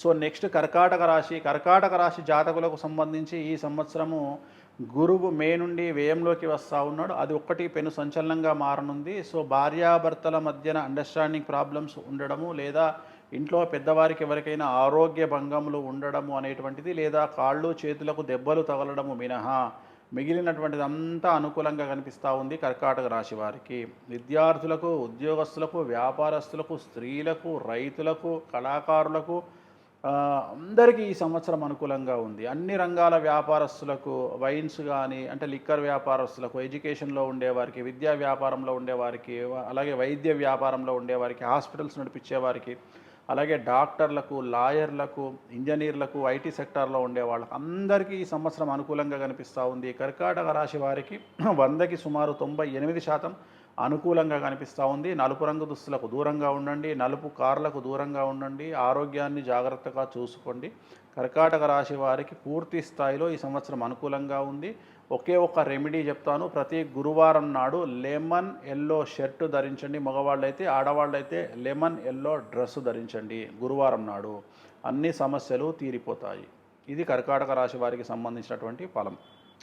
So next కర్కాటక రాశి కర్కాటక రాశి జాతకులకు సంబంధించి ఈ సంవత్సరము గురువు మే నుండి వ్యయంలోకి వస్తూ ఉన్నాడు. అది ఒక్కటి పెను సంచలనంగా మారనుంది. సో భార్యాభర్తల మధ్యన అండర్స్టాండింగ్ ప్రాబ్లమ్స్ ఉండడము లేదా ఇంట్లో పెద్దవారికి ఎవరికైనా ఆరోగ్య భంగములు ఉండడము అనేటువంటిది లేదా కాళ్ళు చేతులకు దెబ్బలు తగలడము మినహా మిగిలినటువంటిది అంతా అనుకూలంగా కనిపిస్తూ ఉంది కర్కాటక రాశి వారికి. విద్యార్థులకు ఉద్యోగస్తులకు వ్యాపారస్తులకు స్త్రీలకు రైతులకు కళాకారులకు అందరికీ ఈ సంవత్సరం అనుకూలంగా ఉంది. అన్ని రంగాల వ్యాపారస్తులకు వైన్స్ కానీ అంటే లిక్కర్ వ్యాపారస్తులకు ఎడ్యుకేషన్లో ఉండేవారికి విద్యా వ్యాపారంలో ఉండేవారికి అలాగే వైద్య వ్యాపారంలో ఉండేవారికి హాస్పిటల్స్ నడిపించేవారికి అలాగే డాక్టర్లకు లాయర్లకు ఇంజనీర్లకు ఐటీ సెక్టార్లో ఉండే వాళ్ళకి అందరికీ ఈ సంవత్సరం అనుకూలంగా కనిపిస్తూ ఉంది. కర్కాటక రాశి వారికి వందకి సుమారు తొంభై ఎనిమిది శాతం అనుకూలంగా కనిపిస్తూ ఉంది. నలుపు రంగు దుస్తులకు దూరంగా ఉండండి. నలుపు కార్లకు దూరంగా ఉండండి. ఆరోగ్యాన్ని జాగ్రత్తగా చూసుకోండి. కర్కాటక రాశి వారికి పూర్తి స్థాయిలో ఈ సంవత్సరం అనుకూలంగా ఉంది. ఒకే ఒక రెమెడీ చెప్తాను. ప్రతి గురువారం నాడు లెమన్ ఎల్లో షర్టు ధరించండి. మగవాళ్ళైతే ఆడవాళ్ళైతే లెమన్ ఎల్లో డ్రెస్ ధరించండి గురువారం నాడు. అన్ని సమస్యలు తీరిపోతాయి. ఇది కర్కాటక రాశి వారికి సంబంధించినటువంటి ఫలం.